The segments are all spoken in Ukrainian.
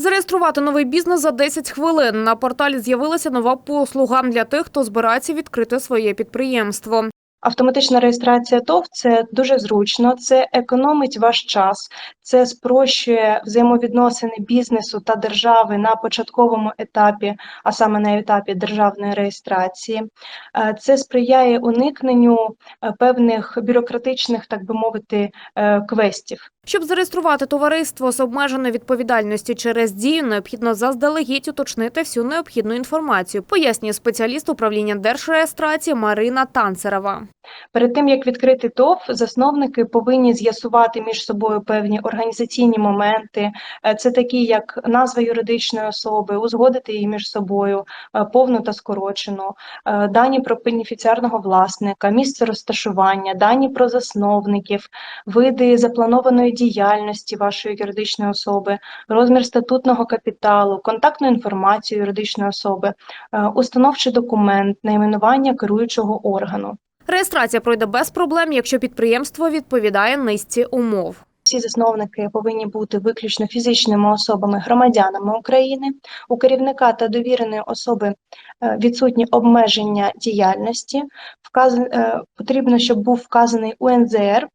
Зареєструвати новий бізнес за 10 хвилин. На порталі з'явилася нова послуга для тих, хто збирається відкрити своє підприємство. Автоматична реєстрація ТОВ – це дуже зручно, це економить ваш час, це спрощує взаємовідносини бізнесу та держави на початковому етапі, а саме на етапі державної реєстрації. Е, Це сприяє уникненню е, певних бюрократичних, так би мовити, е, квестів. Щоб зареєструвати товариство з обмеженою відповідальністю через дію, необхідно заздалегідь уточнити всю необхідну інформацію, пояснює спеціаліст управління держреєстрації Марина Танцерова. Перед тим як відкрити ТОВ, засновники повинні з'ясувати між собою певні організаційні моменти. Е, Це такі, як назва юридичної особи, узгодити її між собою, е, повну та скорочену, е, дані про бенефіціарного власника, місце розташування, дані про засновників, види запланованої діяльності вашої юридичної особи, розмір статутного капіталу, контактну інформацію юридичної особи, е, установчий документ, найменування керуючого органу. Реєстрація пройде без проблем, якщо підприємство відповідає низці умов. Всі засновники повинні бути виключно фізичними особами, громадянами України. У керівника та довіреної особи е, відсутні обмеження діяльності. Вказ... е, Потрібно, щоб був вказаний УНЗР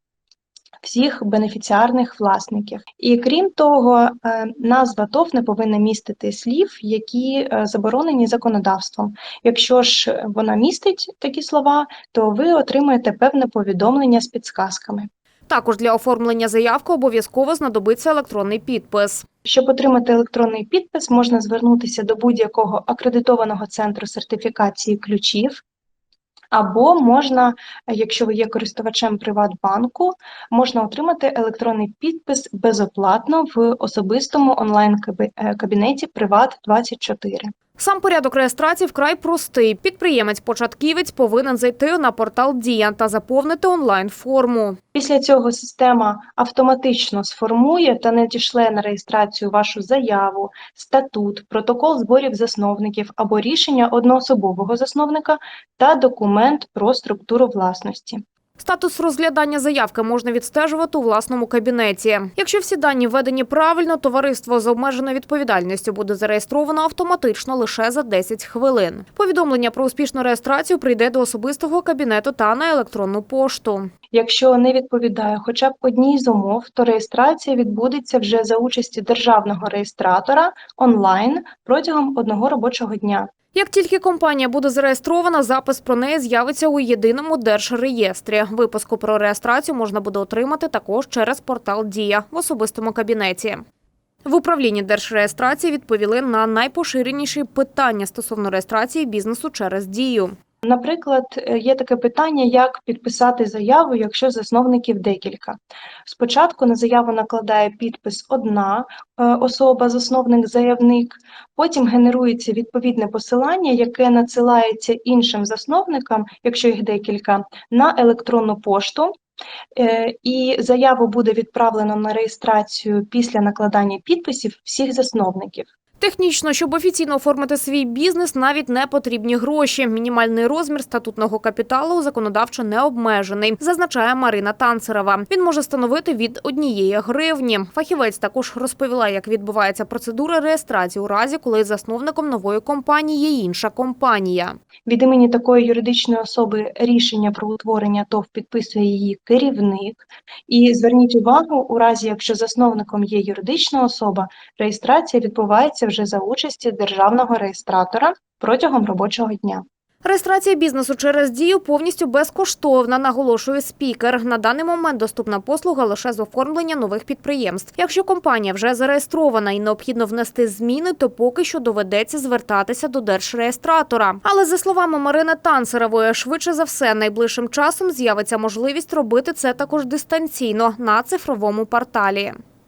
всіх бенефіціарних власників. І крім того, е, назва ТОВ не повинна містити слів, які е, заборонені законодавством. Якщо ж вона містить такі слова, то ви отримаєте певне повідомлення з підсказками. Також для оформлення заявки обов'язково знадобиться електронний підпис. Щоб отримати електронний підпис, можна звернутися до будь-якого акредитованого центру сертифікації ключів, або можна, якщо ви є користувачем Приватбанку, можна отримати електронний підпис безоплатно в особистому онлайн-кабінеті Приват24. Сам порядок реєстрації вкрай простий. Підприємець-початківець повинен зайти на портал Дія та заповнити онлайн-форму. Після цього система автоматично сформує та надішле на реєстрацію вашу заяву, статут, протокол зборів засновників або рішення одноособового засновника та документ про структуру власності. Статус розглядання заявки можна відстежувати у власному кабінеті. Якщо всі дані введені правильно, товариство з обмеженою відповідальністю буде зареєстровано автоматично лише за 10 хвилин. Повідомлення про успішну реєстрацію прийде до особистого кабінету та на електронну пошту. Якщо не відповідає хоча б одній з умов, то реєстрація відбудеться вже за участі державного реєстратора онлайн протягом одного робочого дня. Як тільки компанія буде зареєстрована, запис про неї з'явиться у єдиному держреєстрі. Випуску про реєстрацію можна буде отримати також через портал Дія в особистому кабінеті. В управлінні держреєстрації відповіли на найпоширеніші питання стосовно реєстрації бізнесу через дію. Наприклад, е, є таке питання, як підписати заяву, якщо засновників декілька. Спочатку на заяву накладає підпис одна е, особа, засновник-заявник, потім генерується відповідне посилання, яке надсилається іншим засновникам, якщо їх декілька, на електронну пошту. Е, І заяву буде відправлено на реєстрацію після накладання підписів всіх засновників. Технічно, щоб офіційно оформити свій бізнес, навіть не потрібні гроші. Мінімальний розмір статутного капіталу законодавчо не обмежений, зазначає Марина Танцерова. Він може становити від однієї гривні. Фахівець також розповіла, як відбувається процедура реєстрації у разі, коли засновником нової компанії є інша компанія. Від імені такої юридичної особи рішення про утворення ТОВ підписує її керівник. І зверніть увагу, у разі якщо засновником є юридична особа, реєстрація відбувається вже за участі державного реєстратора протягом робочого дня. Реєстрація бізнесу через дію повністю безкоштовна, наголошує спікер. На даний момент доступна послуга лише з оформлення нових підприємств. Якщо компанія вже зареєстрована і необхідно внести зміни, то поки що доведеться звертатися до держреєстратора. Але за словами Марини Танцерової, швидше за все, найближчим часом з'явиться можливість робити це також дистанційно на цифровому порталі.